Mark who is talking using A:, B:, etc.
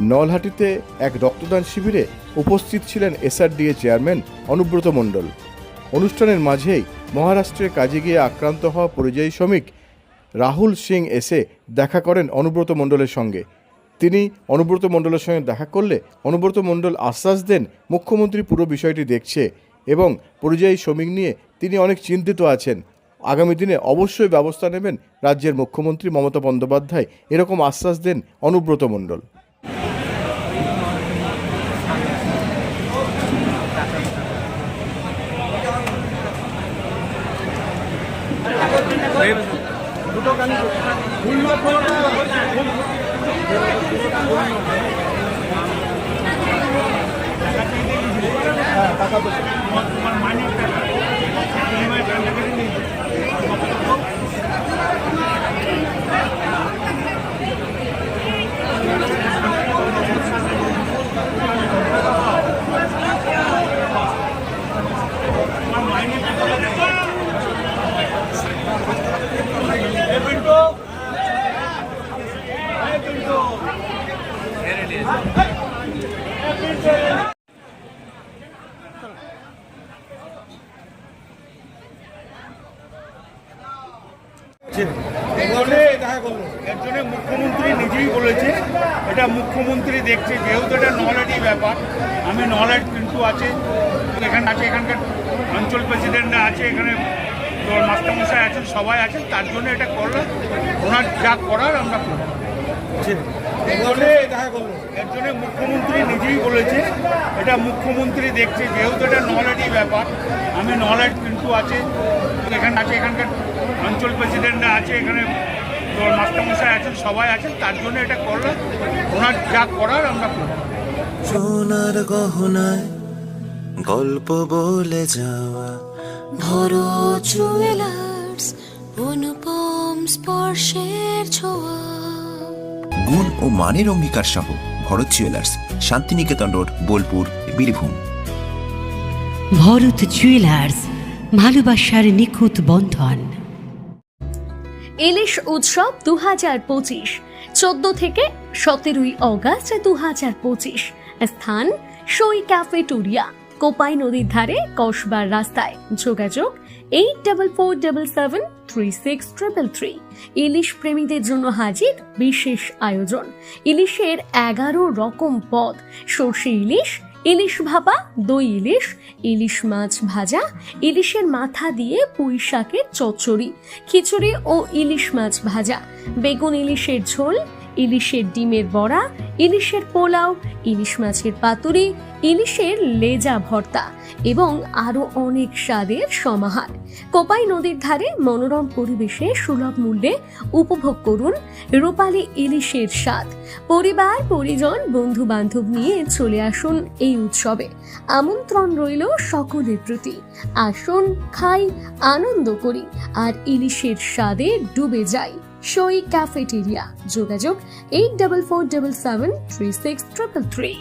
A: নলহাটিতে এক রক্তদান শিবিরে উপস্থিত ছিলেন এসআরডিএ চেয়ারম্যান অনুব্রত মণ্ডল। অনুষ্ঠানের মাঝেই মহারাষ্ট্রে কাজে গিয়ে আক্রান্ত হওয়া পরিযায়ী শ্রমিক রাহুল সিং এসে দেখা করেন অনুব্রত মণ্ডলের সঙ্গে। তিনি অনুব্রত মণ্ডলের সঙ্গে দেখা করলে অনুব্রত মণ্ডল আশ্বাস দেন, মুখ্যমন্ত্রী পুরো বিষয়টি দেখছে এবং পরিযায়ী শ্রমিক নিয়ে তিনি অনেক চিন্তিত আছেন। আগামী দিনে অবশ্যই ব্যবস্থা নেবেন রাজ্যের মুখ্যমন্ত্রী মমতা বন্দ্যোপাধ্যায়। এরকম আশ্বাস দেন অনুব্রত মণ্ডল।
B: টাকা তো বলে এর জন্য মুখ্যমন্ত্রী নিজেই বলেছে এটা মুখ্যমন্ত্রী দেখছে যেহেতু এটা নলেজই ব্যাপার। আমি নলেজ কিন্তু আছে এখানে আছে এখানকার অঞ্চল প্রেসিডেন্টরা আছে এখানে মাস্টারমশাই আছেন সবাই আছেন তার জন্য এটা করলাম। ওনার যা করার আমরা করব। বলে এর জন্য মুখ্যমন্ত্রী নিজেই বলেছে এটা মুখ্যমন্ত্রী দেখছে যেহেতু এটা নলেজই ব্যাপার। আমি নলেজ কিন্তু আছে এখানে আছে এখানকার অঞ্চল প্রেসিডেন্টরা আছে এখানে তোর মাস্টারমশাই আছেন সবাই আছেন তার জন্য এটা করলাম। ওনার যা করার আমরা করব।
C: সোনার গহনায় গল্প বলে যাওয়া।
D: ভরো জুয়েলার্স অনুপম স্পর্শের ছোঁয়া।
E: গুণ ও মানের অঙ্গীকার সহ Bharat jewellers Santiniketan road Bolpur Birbhum.
F: Bharat jewellers ভালোবাসার নিখুঁত বন্ধন।
G: ইলিশ উৎসব দু হাজার পঁচিশ। চোদ্দ থেকে সতেরোই অগাস্ট দু হাজার পঁচিশ। স্থান সই ক্যাফেটোরিয়া, কোপাই নদীর ধারে, কসবার রাস্তায়। যোগাযোগ eight double four double seven three six triple three. ইলিশ প্রেমীদের জন্য হাজির বিশেষ আয়োজন। ইলিশের এগারো রকম পদ। সর্ষে ইলিশ ইলিশ ভাপা, দই ইলিশ ইলিশ মাছ ভাজা, ইলিশের মাথা দিয়ে পুঁই শাকের চচ্চড়ি, খিচুড়ি ও ইলিশ মাছ ভাজা, বেগুন ইলিশের ঝোল ইলিশের ডিমের বড়া, ইলিশের পোলাও, ইলিশ মাছের পাতুরি, ইলিশের লেজা ভর্তা এবং আরও অনেক স্বাদের সমাহার। কোপাই নদীর ধারে মনোরম পরিবেশে সুলভ মূল্যে উপভোগ করুন রূপালী ইলিশের স্বাদ। পরিবার, পরিজন বন্ধু বান্ধব নিয়ে চলে আসুন এই উৎসবে। আমন্ত্রণ রইল সকলের প্রতি। আসুন, খাই, আনন্দ করি আর ইলিশের স্বাদে ডুবে যাই। সই ক্যাফেটেরিয়া যোগাযোগ eight double four double seven three six triple three